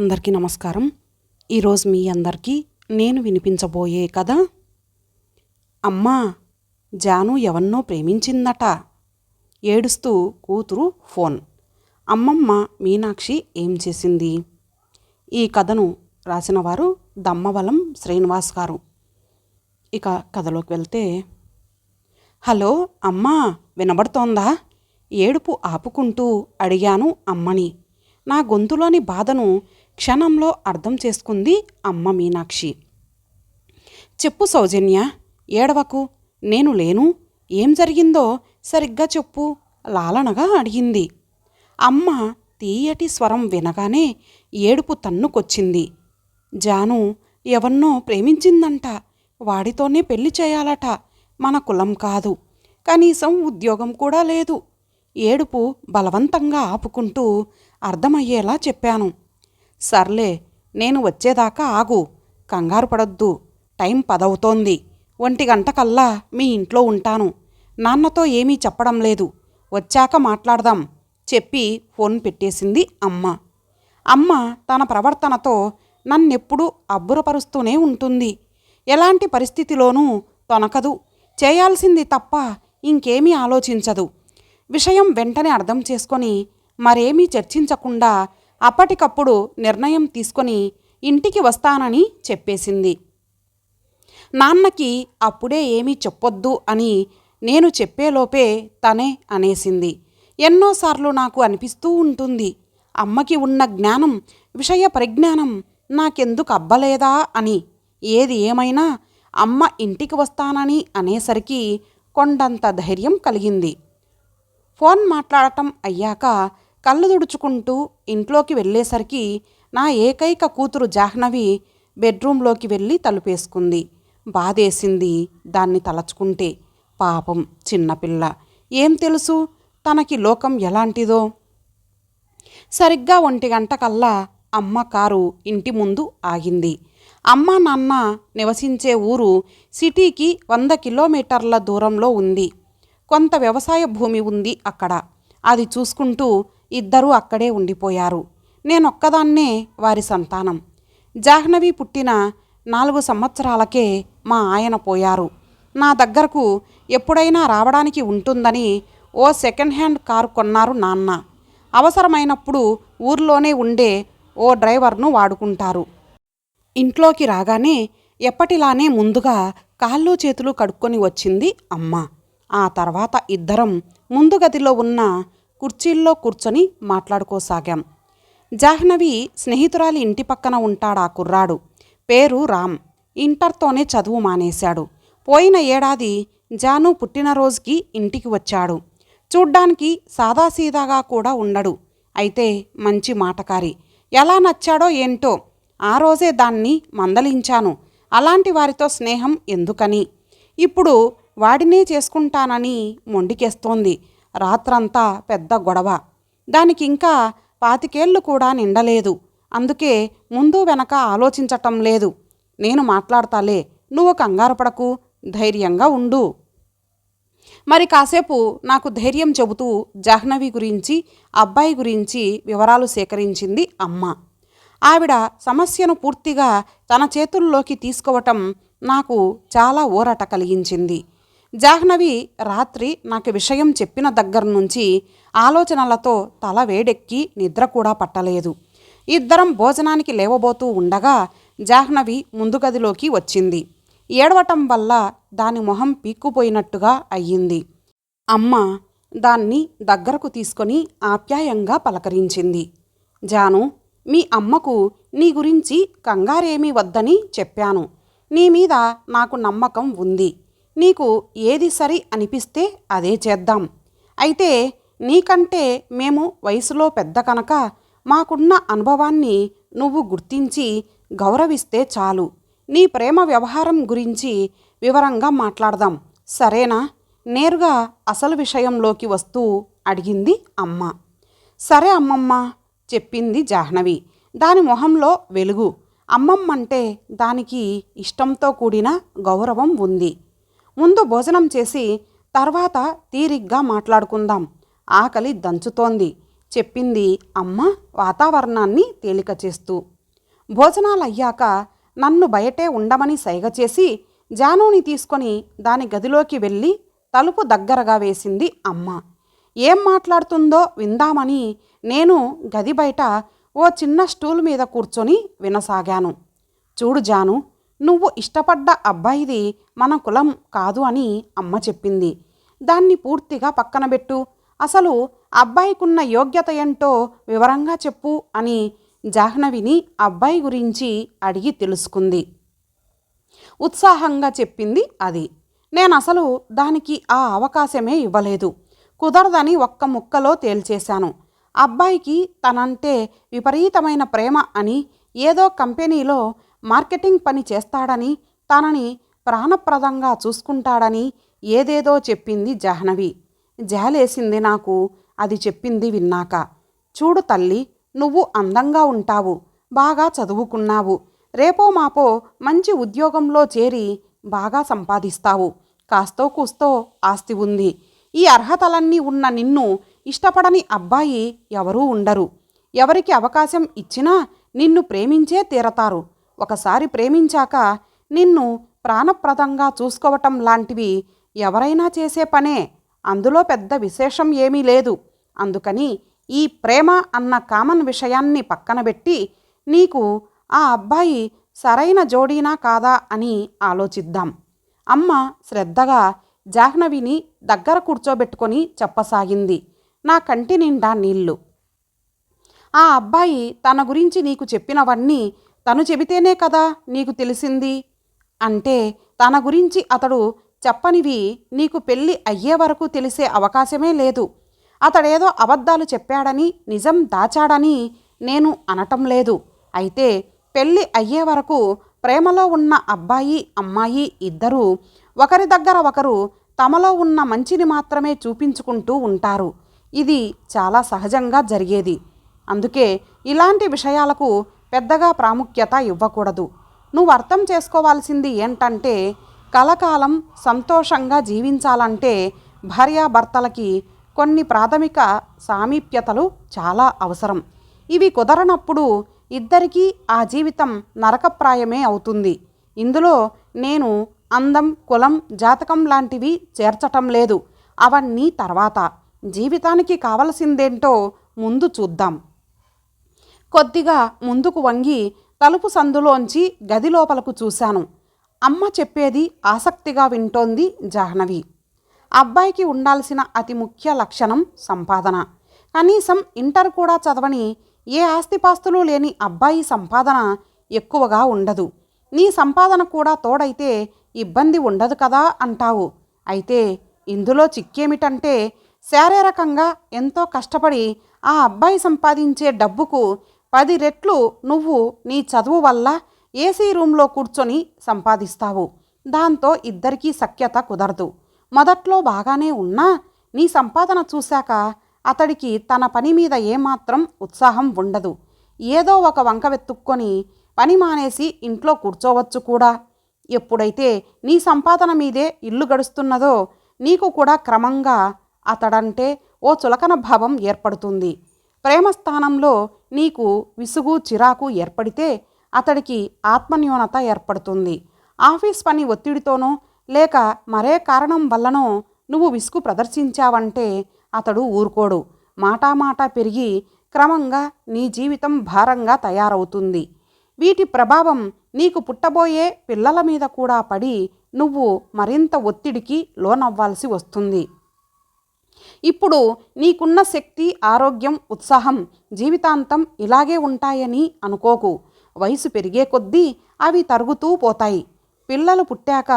అందరికీ నమస్కారం. ఈరోజు మీ అందరికీ నేను వినిపించబోయే కథ అమ్మా జాను ఎవన్నో ప్రేమించిందట. ఏడుస్తూ కూతురు ఫోన్. అమ్మమ్మ మీనాక్షి ఏం చేసింది? ఈ కథను రాసిన వారు దమ్మవలం శ్రీనివాస్ గారు. ఇక కథలోకి వెళ్తే హలో అమ్మా వినబడుతోందా? ఏడుపు ఆపుకుంటూ అడిగాను అమ్మని. నా గొంతులోని బాధను క్షణంలో అర్థం చేసుకుంది అమ్మ మీనాక్షి. చెప్పు సౌజన్య ఏడవకు నేను లేను ఏం జరిగిందో సరిగ్గా చెప్పు లాలనగా అడిగింది. అమ్మ తీయటి స్వరం వినగానే ఏడుపు తన్నుకొచ్చింది. జాను ఎవన్నో ప్రేమించిందంట వాడితోనే పెళ్ళి చేయాలట మన కులం కాదు కనీసం ఉద్యోగం కూడా లేదు. ఏడుపు బలవంతంగా ఆపుకుంటూ అర్థమయ్యేలా చెప్పాను. సర్లే నేను వచ్చేదాకా ఆగు. కంగారు పడొద్దు. టైం పదవుతోంది. ఒంటి గంటకల్లా మీ ఇంట్లో ఉంటాను. నాన్నతో ఏమీ చెప్పడం లేదు. వచ్చాక మాట్లాడదాం. చెప్పి ఫోన్ పెట్టేసింది అమ్మ. అమ్మ తన ప్రవర్తనతో నన్నెప్పుడూ అబ్బురపరుస్తూనే ఉంటుంది. ఎలాంటి పరిస్థితిలోనూ తొనకదు. చేయాల్సింది తప్ప ఇంకేమీ ఆలోచించదు. విషయం వెంటనే అర్థం చేసుకొని మరేమీ చర్చించకుండా అప్పటికప్పుడు నిర్ణయం తీసుకొని ఇంటికి వస్తానని చెప్పేసింది. నాన్నకి అప్పుడే ఏమీ చెప్పొద్దు అని నేను చెప్పేలోపే తనే అనేసింది. ఎన్నోసార్లు నాకు అనిపిస్తూ ఉంటుంది అమ్మకి ఉన్న జ్ఞానం విషయ పరిజ్ఞానం నాకెందుకు అబ్బలేదా అని. ఏది ఏమైనా అమ్మ ఇంటికి వస్తానని అనేసరికి కొండంత ధైర్యం కలిగింది. ఫోన్ మాట్లాడటం అయ్యాక కళ్ళు తుడుచుకుంటూ ఇంట్లోకి వెళ్ళేసరికి నా ఏకైక కూతురు జాహ్నవి బెడ్రూంలోకి వెళ్ళి తలుపేసుకుంది. బాధేసింది దాన్ని తలచుకుంటే. పాపం చిన్నపిల్ల ఏం తెలుసు? తనకి లోకం ఎలాంటిదో? సరిగ్గా ఒంటి గంటకల్లా అమ్మ కారు ఇంటి ముందు ఆగింది. అమ్మ నాన్న నివసించే ఊరు సిటీకి వంద కిలోమీటర్ల దూరంలో ఉంది. కొంత వ్యవసాయ భూమి ఉంది అక్కడ. అది చూసుకుంటూ ఇద్దరూ అక్కడే ఉండిపోయారు. నేనొక్కదాన్నే వారి సంతానం. జాహ్నవి పుట్టిన నాలుగు సంవత్సరాలకే మా ఆయన పోయారు. నా దగ్గరకు ఎప్పుడైనా రావడానికి ఉంటుందని ఓ సెకండ్ హ్యాండ్ కారు కొన్నారు నాన్న. అవసరమైనప్పుడు ఊర్లోనే ఉండే ఓ డ్రైవర్ను వాడుకుంటారు. ఇంట్లోకి రాగానే ఎప్పటిలానే ముందుగా కాళ్ళు చేతులు కడుక్కొని వచ్చింది అమ్మ. ఆ తర్వాత ఇద్దరం ముందు గదిలో ఉన్న కుర్చీల్లో కూర్చొని మాట్లాడుకోసాగాం. జాహ్నవి స్నేహితురాలి ఇంటి పక్కన ఉంటాడా కుర్రాడు? పేరు రామ్. ఇంటర్తోనే చదువు మానేశాడు. పోయిన ఏడాది జాను పుట్టినరోజుకి ఇంటికి వచ్చాడు. చూడ్డానికి సాదాసీదాగా కూడా ఉండడు. అయితే మంచి మాటకారి. ఎలా నచ్చాడో ఏంటో ఆ రోజే దాన్ని మందలించాను. అలాంటి వారితో స్నేహం ఎందుకని? ఇప్పుడు వాడినే చేసుకుంటానని మొండికేస్తోంది. రాత్రంతా పెద్ద గొడవ. దానికి ఇంకా పాతికేళ్ళు కూడా నిండలేదు. అందుకే ముందు వెనక ఆలోచించటం లేదు. నేను మాట్లాడతాలే. నువ్వు కంగారపడకు ధైర్యంగా ఉండు. మరి కాసేపు నాకు ధైర్యం చెబుతూ జాహ్నవి గురించి అబ్బాయి గురించి వివరాలు సేకరించింది అమ్మ. ఆవిడ సమస్యను పూర్తిగా తన చేతుల్లోకి తీసుకోవటం నాకు చాలా ఊరట కలిగించింది. జాహ్నవి రాత్రి నాకు విషయం చెప్పిన దగ్గర నుంచి ఆలోచనలతో తల వేడెక్కి నిద్ర కూడా పట్టలేదు. ఇద్దరం భోజనానికి లేవబోతూ ఉండగా జాహ్నవి ముందు గదిలోకి వచ్చింది. ఏడవటం వల్ల దాని మొహం పీక్కుపోయినట్టుగా అయ్యింది. అమ్మ దాన్ని దగ్గరకు తీసుకొని ఆప్యాయంగా పలకరించింది. జాను మీ అమ్మకు నీ గురించి కంగారేమీ వద్దని చెప్పాను. నీ మీద నాకు నమ్మకం ఉంది. నీకు ఏది సరి అనిపిస్తే అదే చేద్దాం. అయితే నీకంటే మేము వయసులో పెద్ద కనుక మాకున్న అనుభవాన్ని నువ్వు గుర్తించి గౌరవిస్తే చాలు. నీ ప్రేమ వ్యవహారం గురించి వివరంగా మాట్లాడదాం. సరేనా? నేరుగా అసలు విషయంలోకి వస్తూ అడిగింది అమ్మ. సరే అమ్మమ్మ చెప్పింది జాహ్నవి. దాని మొహంలో వెలుగు. అమ్మమ్మంటే దానికి ఇష్టంతో కూడిన గౌరవం ఉంది. ముందు భోజనం చేసి తర్వాత తీరిగ్గా మాట్లాడుకుందాం. ఆకలి దంచుతోంది. చెప్పింది అమ్మ వాతావరణాన్ని తేలిక చేస్తూ. భోజనాలయ్యాక నన్ను బయటే ఉండమని సైగ చేసి జానుని తీసుకొని దాని గదిలోకి వెళ్ళి తలుపు దగ్గరగా వేసింది అమ్మ. ఏం మాట్లాడుతుందో విందామని నేను గది బయట ఓ చిన్న స్టూల్ మీద కూర్చొని వినసాగాను. చూడు జాను నువ్వు ఇష్టపడ్డ అబ్బాయిది మన కులం కాదు అని అమ్మ చెప్పింది. దాన్ని పూర్తిగా పక్కన పెట్టు. అసలు అబ్బాయికున్న యోగ్యత ఏంటో వివరంగా చెప్పు అని జాహ్నవిని అబ్బాయి గురించి అడిగి తెలుసుకుంది. ఉత్సాహంగా చెప్పింది అది. నేను అసలు దానికి ఆ అవకాశమే ఇవ్వలేదు. కుదరదని ఒక్క ముక్కలో తేల్చేశాను. అబ్బాయికి తనంటే విపరీతమైన ప్రేమ అని ఏదో కంపెనీలో మార్కెటింగ్ పని చేస్తాడని తనని ప్రాణప్రదంగా చూసుకుంటాడని ఏదేదో చెప్పింది జాహ్నవి. జాలేసింది నాకు అది చెప్పింది విన్నాక. చూడు తల్లి నువ్వు అందంగా ఉంటావు బాగా చదువుకున్నావు రేపో మాపో మంచి ఉద్యోగంలో చేరి బాగా సంపాదిస్తావు. కాస్తో కూస్తో ఆస్తి ఉంది. ఈ అర్హతలన్నీ ఉన్న నిన్ను ఇష్టపడని అబ్బాయి ఎవరూ ఉండరు. ఎవరికి అవకాశం ఇచ్చినా నిన్ను ప్రేమించే తీరతారు. ఒకసారి ప్రేమించాక నిన్ను ప్రాణప్రదంగా చూసుకోవటం లాంటివి ఎవరైనా చేసే పనే. అందులో పెద్ద విశేషం ఏమీ లేదు. అందుకని ఈ ప్రేమ అన్న కామన్ విషయాన్ని పక్కన పెట్టి నీకు ఆ అబ్బాయి సరైన జోడీనా కాదా అని ఆలోచిద్దాం. అమ్మ శ్రద్ధగా జాహ్నవిని దగ్గర కూర్చోబెట్టుకొని చెప్పసాగింది. నా కంటి నిండా నీళ్ళు. ఆ అబ్బాయి తన గురించి నీకు చెప్పినవన్నీ తను చెబితేనే కదా నీకు తెలిసింది? అంటే తన గురించి అతడు చెప్పనివి నీకు పెళ్ళి అయ్యే వరకు తెలిసే అవకాశమే లేదు. అతడేదో అబద్ధాలు చెప్పాడని నిజం దాచాడని నేను అనటం లేదు. అయితే పెళ్ళి అయ్యే వరకు ప్రేమలో ఉన్న అబ్బాయి అమ్మాయి ఇద్దరూ ఒకరి దగ్గర ఒకరు తమలో ఉన్న మంచిని మాత్రమే చూపించుకుంటూ ఉంటారు. ఇది చాలా సహజంగా జరిగేది. అందుకే ఇలాంటి విషయాలకు పెద్దగా ప్రాముఖ్యత ఇవ్వకూడదు. నువ్వు అర్థం చేసుకోవాల్సింది ఏంటంటే కలకాలం సంతోషంగా జీవించాలంటే భార్యాభర్తలకి కొన్ని ప్రాథమిక సామీప్యతలు చాలా అవసరం. ఇవి కుదరనప్పుడు ఇద్దరికీ ఆ జీవితం నరకప్రాయమే అవుతుంది. ఇందులో నేను అందం కులం జాతకం లాంటివి చేర్చటం లేదు. అవన్నీ తర్వాత. జీవితానికి కావలసిందేంటో ముందు చూద్దాం. కొద్దిగా ముందుకు వంగి తలుపు సందులోంచి గది లోపలకు చూశాను. అమ్మ చెప్పేది ఆసక్తిగా వింటోంది జాహ్నవి. అబ్బాయికి ఉండాల్సిన అతి ముఖ్య లక్షణం సంపాదన. కనీసం ఇంటర్ కూడా చదవని ఏ ఆస్తిపాస్తులు లేని అబ్బాయి సంపాదన ఎక్కువగా ఉండదు. నీ సంపాదన కూడా తోడైతే ఇబ్బంది ఉండదు కదా అంటావు. అయితే ఇందులో చిక్కేమిటంటే శారీరకంగా ఎంతో కష్టపడి ఆ అబ్బాయి సంపాదించే డబ్బుకు పది రెట్లు నువ్వు నీ చదువు వల్ల ఏసీ రూమ్లో కూర్చొని సంపాదిస్తావు. దాంతో ఇద్దరికీ సఖ్యత కుదరదు. మొదట్లో బాగానే ఉన్నా నీ సంపాదన చూశాక అతడికి తన పని మీద ఏమాత్రం ఉత్సాహం ఉండదు. ఏదో ఒక వంక వెతుక్కొని పని మానేసి ఇంట్లో కూర్చోవచ్చు కూడా. ఎప్పుడైతే నీ సంపాదన మీదే ఇల్లు గడుస్తున్నదో నీకు కూడా క్రమంగా అతడంటే ఓ చులకన భావం ఏర్పడుతుంది. ప్రేమ స్థానంలో నీకు విసుగు చిరాకు ఏర్పడితే అతడికి ఆత్మన్యూనత ఏర్పడుతుంది. ఆఫీస్ పని ఒత్తిడితోనో లేక మరే కారణం వల్లనో నువ్వు విసుగు ప్రదర్శించావంటే అతడు ఊరుకోడు. మాటామాట పెరిగి క్రమంగా నీ జీవితం భారంగా తయారవుతుంది. వీటి ప్రభావం నీకు పుట్టబోయే పిల్లల మీద కూడా పడి నువ్వు మరింత ఒత్తిడికి లోనవ్వాల్సి వస్తుంది. ఇప్పుడు నీకున్న శక్తి ఆరోగ్యం ఉత్సాహం జీవితాంతం ఇలాగే ఉంటాయని అనుకోకు. వయసు పెరిగే కొద్దీ అవి తరుగుతూ పోతాయి. పిల్లలు పుట్టాక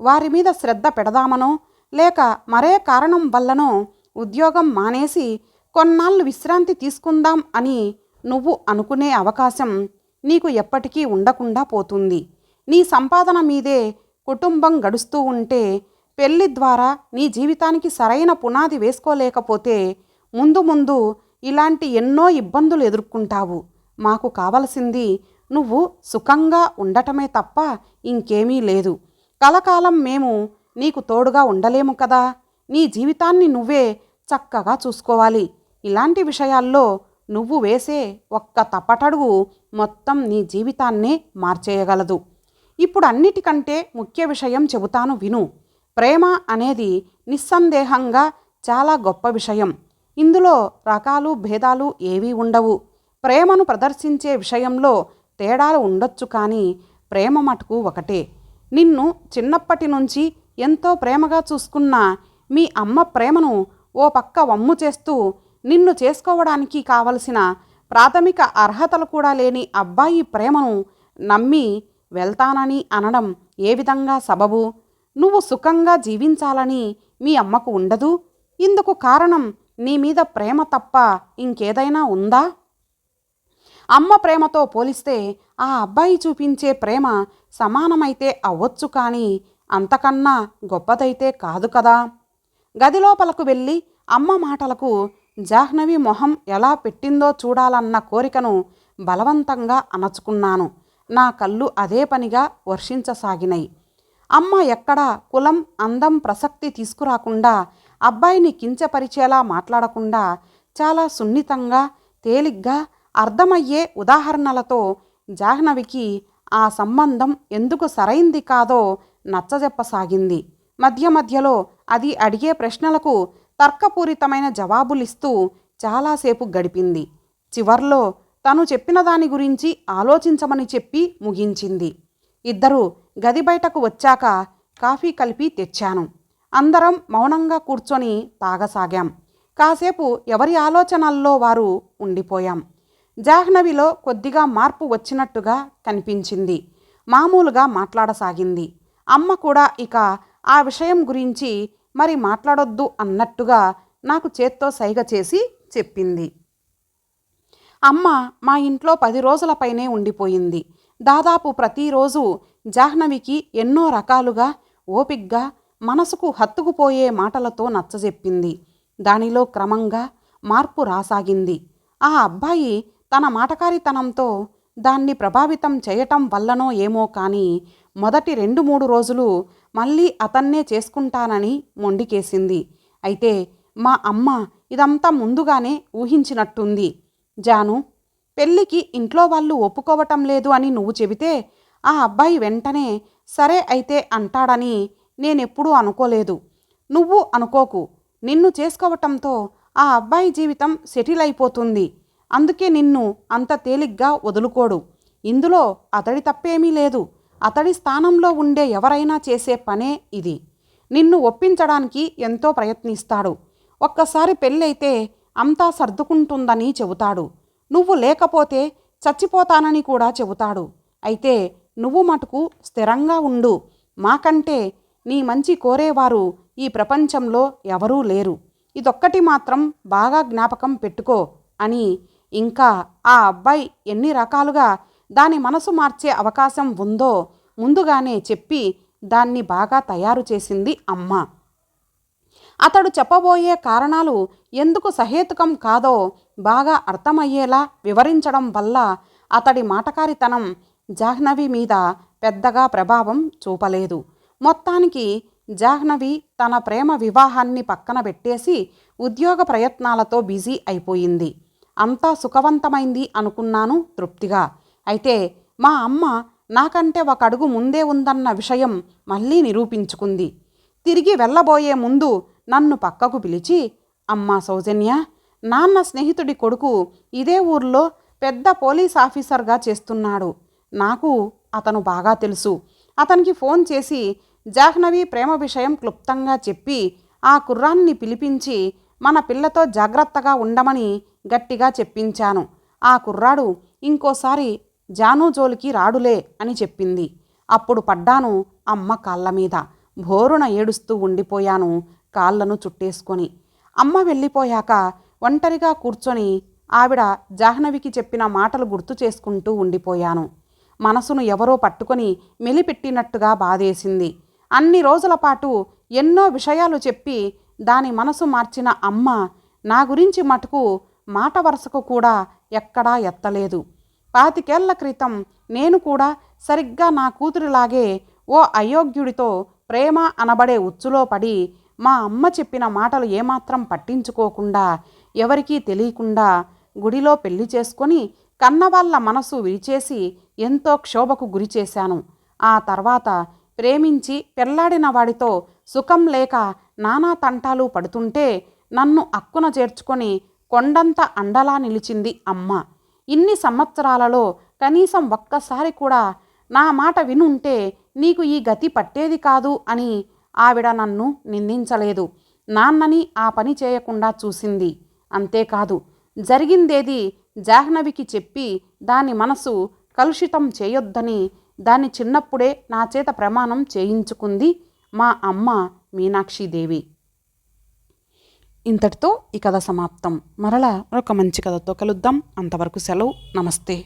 వారి మీద శ్రద్ధ పెడదామనో లేక మరే కారణం వల్లనో ఉద్యోగం మానేసి కొన్నాళ్ళు విశ్రాంతి తీసుకుందాం అని నువ్వు అనుకునే అవకాశం నీకు ఎప్పటికీ ఉండకుండా పోతుంది. నీ సంపాదన మీదే కుటుంబం గడుస్తూ ఉంటే పెళ్ళి ద్వారా నీ జీవితానికి సరైన పునాది వేసుకోలేకపోతే ముందు ముందు ఇలాంటి ఎన్నో ఇబ్బందులు ఎదుర్కొంటావు. మాకు కావలసింది నువ్వు సుఖంగా ఉండటమే తప్ప ఇంకేమీ లేదు. కలకాలం మేము నీకు తోడుగా ఉండలేము కదా. నీ జీవితాన్ని నువ్వే చక్కగా చూసుకోవాలి. ఇలాంటి విషయాల్లో నువ్వు వేసే ఒక్క తప్పటడుగు మొత్తం నీ జీవితాన్నే మార్చేయగలదు. ఇప్పుడు అన్నిటికంటే ముఖ్య విషయం చెబుతాను విను. ప్రేమ అనేది నిస్సందేహంగా చాలా గొప్ప విషయం. ఇందులో రకాలు భేదాలు ఏవీ ఉండవు. ప్రేమను ప్రదర్శించే విషయంలో తేడాలు ఉండొచ్చు కానీ ప్రేమ మటుకు ఒకటే. నిన్ను చిన్నప్పటి నుంచి ఎంతో ప్రేమగా చూసుకున్న మీ అమ్మ ప్రేమను ఓ పక్క వమ్ము చేస్తూ నిన్ను చేసుకోవడానికి కావలసిన ప్రాథమిక అర్హతలు కూడా లేని అబ్బాయి ప్రేమను నమ్మి వెళ్తానని అనడం ఏ విధంగా సబబు? నువ్వు సుఖంగా జీవించాలని మీ అమ్మకు ఉండదు? ఇందుకు కారణం నీ మీద ప్రేమ తప్ప ఇంకేదైనా ఉందా? అమ్మ ప్రేమతో పోలిస్తే ఆ అబ్బాయి చూపించే ప్రేమ సమానమైతే అవ్వచ్చు కానీ అంతకన్నా గొప్పదైతే కాదు కదా. గదిలోపలకు వెళ్ళి అమ్మ మాటలకు జాహ్నవి మొహం ఎలా పెట్టిందో చూడాలన్న కోరికను బలవంతంగా అణచుకున్నాను. నా కళ్ళు అదే పనిగా వర్షించసాగినాయి అమ్మ ఎక్కడా కులం అందం ప్రసక్తి తీసుకురాకుండా అబ్బాయిని కించపరిచేలా మాట్లాడకుండా చాలా సున్నితంగా తేలిగ్గా అర్థమయ్యే ఉదాహరణలతో జాహ్నవికి ఆ సంబంధం ఎందుకు సరైంది కాదో నచ్చజెప్పసాగింది. మధ్య మధ్యలో అది అడిగే ప్రశ్నలకు తర్కపూరితమైన జవాబులిస్తూ చాలాసేపు గడిపింది. చివర్లో తను చెప్పిన దాని గురించి ఆలోచించమని చెప్పి ముగించింది. ఇద్దరు గది బయటకు వచ్చాక కాఫీ కలిపి తెచ్చాను. అందరం మౌనంగా కూర్చొని తాగసాగాం. కాసేపు ఎవరి ఆలోచనల్లో వారు ఉండిపోయాం. జాహ్నవిలో కొద్దిగా మార్పు వచ్చినట్టుగా కనిపించింది. మామూలుగా మాట్లాడసాగింది. అమ్మ కూడా ఇక ఆ విషయం గురించి మరి మాట్లాడొద్దు అన్నట్టుగా నాకు చేత్తో సైగ చేసి చెప్పింది. అమ్మ మా ఇంట్లో పది రోజుల పైనే ఉండిపోయింది. దాదాపు ప్రతిరోజు జాహ్నవికి ఎన్నో రకాలుగా ఓపిగ్గా మనసుకు హత్తుకుపోయే మాటలతో నచ్చజెప్పింది. దానిలో క్రమంగా మార్పు రాసాగింది. ఆ అబ్బాయి తన మాటకారితనంతో దాన్ని ప్రభావితం చేయటం వల్లనో ఏమో కానీ మొదటి రెండు మూడు రోజులు మళ్ళీ అతన్నే చేసుకుంటానని మొండికేసింది. అయితే మా అమ్మ ఇదంతా ముందుగానే ఊహించినట్టుంది. జాను పెళ్ళికి ఇంట్లో వాళ్ళు ఒప్పుకోవటం లేదు అని నువ్వు చెబితే ఆ అబ్బాయి వెంటనే సరే అయితే అంటాడని నేనెప్పుడూ అనుకోలేదు. నువ్వు అనుకోకు. నిన్ను చేసుకోవటంతో ఆ అబ్బాయి జీవితం సెటిల్ అయిపోతుంది అందుకే నిన్ను అంత తేలిగ్గా వదులుకోడు. ఇందులో అతడి తప్పేమీ లేదు. అతడి స్థానంలో ఉండే ఎవరైనా చేసే పనే ఇది. నిన్ను ఒప్పించడానికి ఎంతో ప్రయత్నిస్తాడు. ఒక్కసారి పెళ్ళైతే అంతా సర్దుకుంటుందని చెబుతాడు. నువ్వు లేకపోతే చచ్చిపోతానని కూడా చెబుతాడు. అయితే నువ్వు మటుకు స్థిరంగా ఉండు. మాకంటే నీ మంచి కోరేవారు ఈ ప్రపంచంలో ఎవరూ లేరు. ఇదొక్కటి మాత్రం బాగా జ్ఞాపకం పెట్టుకో అని ఇంకా ఆ అబ్బాయి ఎన్ని రకాలుగా దాని మనసు మార్చే అవకాశం ఉందో ముందుగానే చెప్పి దాన్ని బాగా తయారు చేసింది అమ్మ. అతడు చెప్పబోయే కారణాలు ఎందుకు సహేతుకం కాదో బాగా అర్థమయ్యేలా వివరించడం వల్ల అతడి మాటకారితనం జాహ్నవి మీద పెద్దగా ప్రభావం చూపలేదు. మొత్తానికి జాహ్నవి తన ప్రేమ వివాహాన్ని పక్కన పెట్టేసి ఉద్యోగ ప్రయత్నాలతో బిజీ అయిపోయింది. అంతా సుఖవంతమైంది అనుకున్నాను తృప్తిగా. అయితే మా అమ్మ నాకంటే ఒక అడుగు ముందే ఉందన్న విషయం మళ్ళీ నిరూపించుకుంది. తిరిగి వెళ్ళబోయే ముందు నన్ను పక్కకు పిలిచి అమ్మా సౌజన్య నాన్న స్నేహితుడి కొడుకు ఇదే ఊర్లో పెద్ద పోలీస్ ఆఫీసర్గా చేస్తున్నాడు. నాకు అతను బాగా తెలుసు. అతనికి ఫోన్ చేసి జాహ్నవి ప్రేమ విషయం క్లుప్తంగా చెప్పి ఆ కుర్రాన్ని పిలిపించి మన పిల్లతో జాగ్రత్తగా ఉండమని గట్టిగా చెప్పించాను. ఆ కుర్రాడు ఇంకోసారి జాను జోలికి రాడులే అని చెప్పింది. అప్పుడు పడ్డాను అమ్మ కాళ్ళ మీద. భోరున ఏడుస్తూ ఉండిపోయాను కాళ్ళను చుట్టేసుకొని. అమ్మ వెళ్ళిపోయాక ఒంటరిగా కూర్చొని ఆవిడ జాహ్నవికి చెప్పిన మాటలు గుర్తు చేసుకుంటూ ఉండిపోయాను. మనసును ఎవరో పట్టుకొని మెలిపెట్టినట్టుగా బాధేసింది. అన్ని రోజుల పాటు ఎన్నో విషయాలు చెప్పి దాని మనసు మార్చిన అమ్మ నా గురించి మటుకు మాట వరుసకు కూడా ఎక్కడా ఎత్తలేదు. పాతికేళ్ళ క్రితం నేను కూడా సరిగ్గా నా కూతురిలాగే ఓ అయోగ్యుడితో ప్రేమ అనబడే ఉచ్చులో పడి మా అమ్మ చెప్పిన మాటలు ఏమాత్రం పట్టించుకోకుండా ఎవరికీ తెలియకుండా గుడిలో పెళ్ళి చేసుకొని కన్నవాళ్ళ మనసు విరిచేసి ఎంతో క్షోభకు గురి చేశాను. ఆ తర్వాత ప్రేమించి పెళ్ళాడిన వాడితో సుఖం లేక నానా తంటాలు పడుతుంటే నన్ను అక్కున చేర్చుకొని కొండంత అండలా నిలిచింది అమ్మ. ఇన్ని సంవత్సరాలలో కనీసం ఒక్కసారి కూడా నా మాట వినుంటే నీకు ఈ గతి పట్టేది కాదు అని ఆవిడ నన్ను నిందించలేదు. నాన్నని ఆ పని చేయకుండా చూసింది. అంతేకాదు జరిగిందేది జాహ్నవికి చెప్పి దాని మనసు కలుషితం చేయొద్దని దాన్ని చిన్నప్పుడే నా చేత ప్రమాణం చేయించుకుంది మా అమ్మ మీనాక్షిదేవి. ఇంతటితో ఈ కథ సమాప్తం. మరలా మరొక మంచి కథతో కలుద్దాం. అంతవరకు సెలవు. నమస్తే.